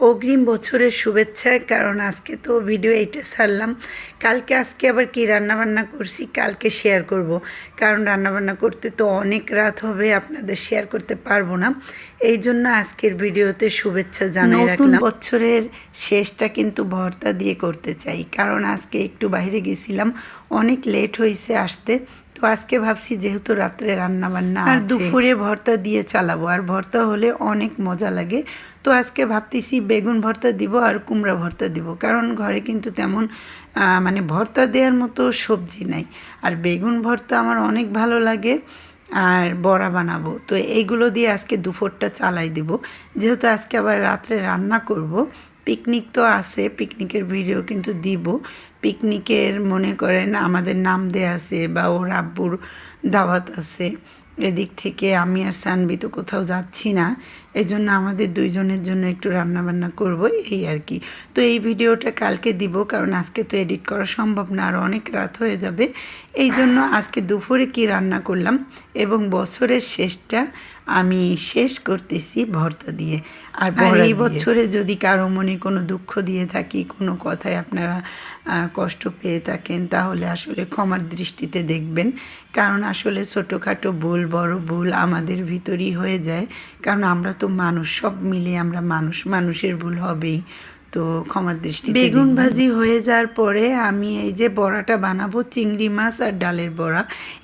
অগ্রিম বছরের শুভেচ্ছা কারণ আজকে তো ভিডিও এইটা ছাড়লাম। কালকে আজকে আবার কি রান্নাবান্না করছি কালকে শেয়ার করব। কারণ রান্নাবান্না করতে তো অনেক রাত হবে আপনাদের শেয়ার করতে পারব না। এই জন্য আজকের ভিডিওতে শুভেচ্ছা জানাই রাখলাম। বছরের শেষটা কিন্তু ভর্তা দিয়ে করতে চাই কারণ আজকে একটু বাইরে গেছিলাম অনেক লেট হয়েছে আসতে। তো আজকে ভাবছি যেহেতু রাত্রে রান্না বান্না আর দুপুরে ভর্তা দিয়ে চালাবো আর ভর্তা হলে অনেক মজা লাগে। তো আজকে ভাবতেছি বেগুন ভর্তা দিব আর কুমড়া ভর্তা দিব কারণ ঘরে কিন্তু তেমন মানে ভর্তা দেওয়ার মতো সবজি নাই। আর বেগুন ভর্তা আমার অনেক ভালো লাগে আর বড়া বানাবো। তো এইগুলো দিয়ে আজকে দুপুরটা চালাই দিব। যেহেতু আজকে আবার রাত্রে রান্না করব পিকনিক তো আছে পিকনিকের ভিডিও কিন্তু দিব। পিকনিকের মনে করেন আমাদের নাম দেয়া আছে বা ওর আব্বুর দাওয়াত আছে। এদিক থেকে আমি আর সানবি তো কোথাও যাচ্ছি না। এই জন্য আমাদের দুইজনের জন্য একটু রান্নাবান্না করব এই আর কি। তো এই ভিডিওটা কালকে দিব কারণ আজকে তো এডিট করা সম্ভব না আর অনেক রাত হয়ে যাবে। এই জন্য আজকে দুপুরে কি রান্না করলাম এবং বছরের শেষটা আমি শেষ করতেছি ভর্তা দিয়ে। আর এই বছরে যদি কারও মনে কোনো দুঃখ দিয়ে থাকি কোনো কথায় আপনারা কষ্ট পেয়ে থাকেন, তাহলে আসলে ক্ষমার দৃষ্টিতে দেখবেন। কারণ আসলে ছোটোখাটো ভুল, বড় ভুল আমাদের ভিতরই হয়ে যায়। কারণ আমরা তো মানুষ, সব মিলে আমরা মানুষ, মানুষের ভুল হবেই। তো ক্ষমার দৃষ্টি বেগুন ভাজি হয়ে যাওয়ার পরে আমি এই যে বড়াটা বানাবো চিংড়ি মাছ আর ডালের বড়া।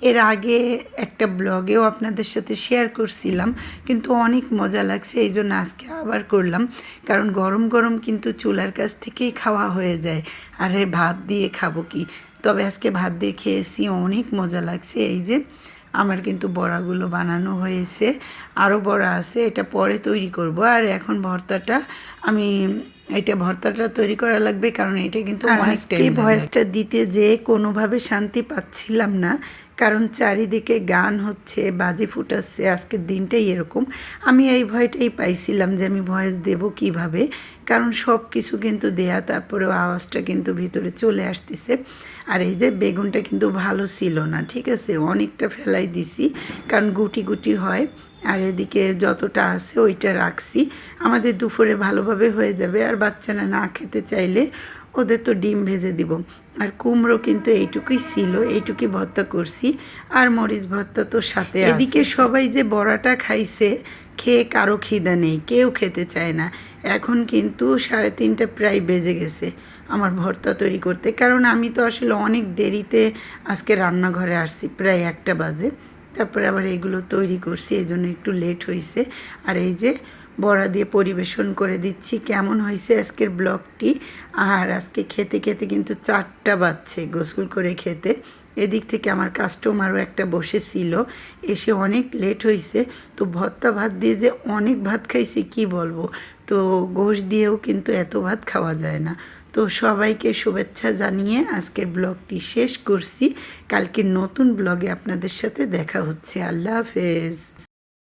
এর আগে একটা ব্লগেও আপনাদের সাথে শেয়ার করছিলাম কিন্তু অনেক মজা লাগছে এই জন্য আজকে আবার করলাম। কারণ গরম গরম কিন্তু চুলার কাছ থেকেই খাওয়া হয়ে যায়। আর ভাত দিয়ে খাব কি? তবে আজকে ভাত দিয়ে খেয়েছি অনেক মজা লাগছে। এই যে আমার কিন্তু বড়াগুলো বানানো হয়েছে। আরও বড়া আছে এটা পরে তৈরি করব। আর এখন ভর্তাটা আমি এটা ভর্তাটা তৈরি করা লাগবে কারণ এটা কিন্তু অনেকটাই ভয়েসটা দিতে যে কোনোভাবে শান্তি পাচ্ছিলাম না। কারণ চারিদিকে গান হচ্ছে, বাজি ফুটাচ্ছে, আজকের দিনটাই এরকম। আমি এই ভয়টাই পাইছিলাম যে আমি ভয়েস দেব কীভাবে, কারণ সব কিছু কিন্তু দেয়া, তারপরেও আওয়াজটা কিন্তু ভিতরে চলে আসতেছে। আর এই যে বেগুনটা কিন্তু ভালো ছিল না, ঠিক আছে? অনেকটা ফেলাই দিছি, কারণ গুটি গুটি হয়। আর এদিকে যতটা আছে ওইটা রাখছি। আমাদের দুপুরে ভালোভাবে হয়ে যাবে, আর বাচ্চারা না খেতে চাইলে ওদের তো ডিম ভেজে দিব। আর কুমড়ো কিন্তু এইটুকুই ছিল, এইটুকুই ভর্তা করছি। আর মরিচ ভর্তা তো সাথে এদিকে সবাই যে বড়াটা খাইছে, খেয়ে কারও খিদা নেই, কেউ খেতে চায় না। এখন কিন্তু সাড়ে তিনটা প্রায় বেজে গেছে আমার ভর্তা তৈরি করতে। কারণ আমি তো আসলে অনেক দেরিতে আজকে রান্নাঘরে আসছি, প্রায় একটা বাজে। তারপরে আবার এগুলো তৈরি করছি এই জন্য একটু লেট হয়েছে আর এই যে বড়া দিয়ে পরিবেশন করে দিচ্ছি। কেমন হয়েছে আজকের ব্লগটি? আর আজকে খেতে খেতে কিন্তু চারটা বাজছে গোসল করে খেতে। এদিক থেকে আমার কাস্টমারও একটা বসেছিল এসে অনেক লেট হয়েছে তো ভর্তা ভাত দিয়ে যে অনেক ভাত খাইছি, কি বলব? তো গোশ দিয়েও কিন্তু এত ভাত খাওয়া যায় না। তো সবাইকে শুভেচ্ছা জানিয়ে আজকের ব্লগটি শেষ করছি। কালকে নতুন ব্লগে আপনাদের সাথে দেখা হচ্ছে। আল্লাহ হাফেজ।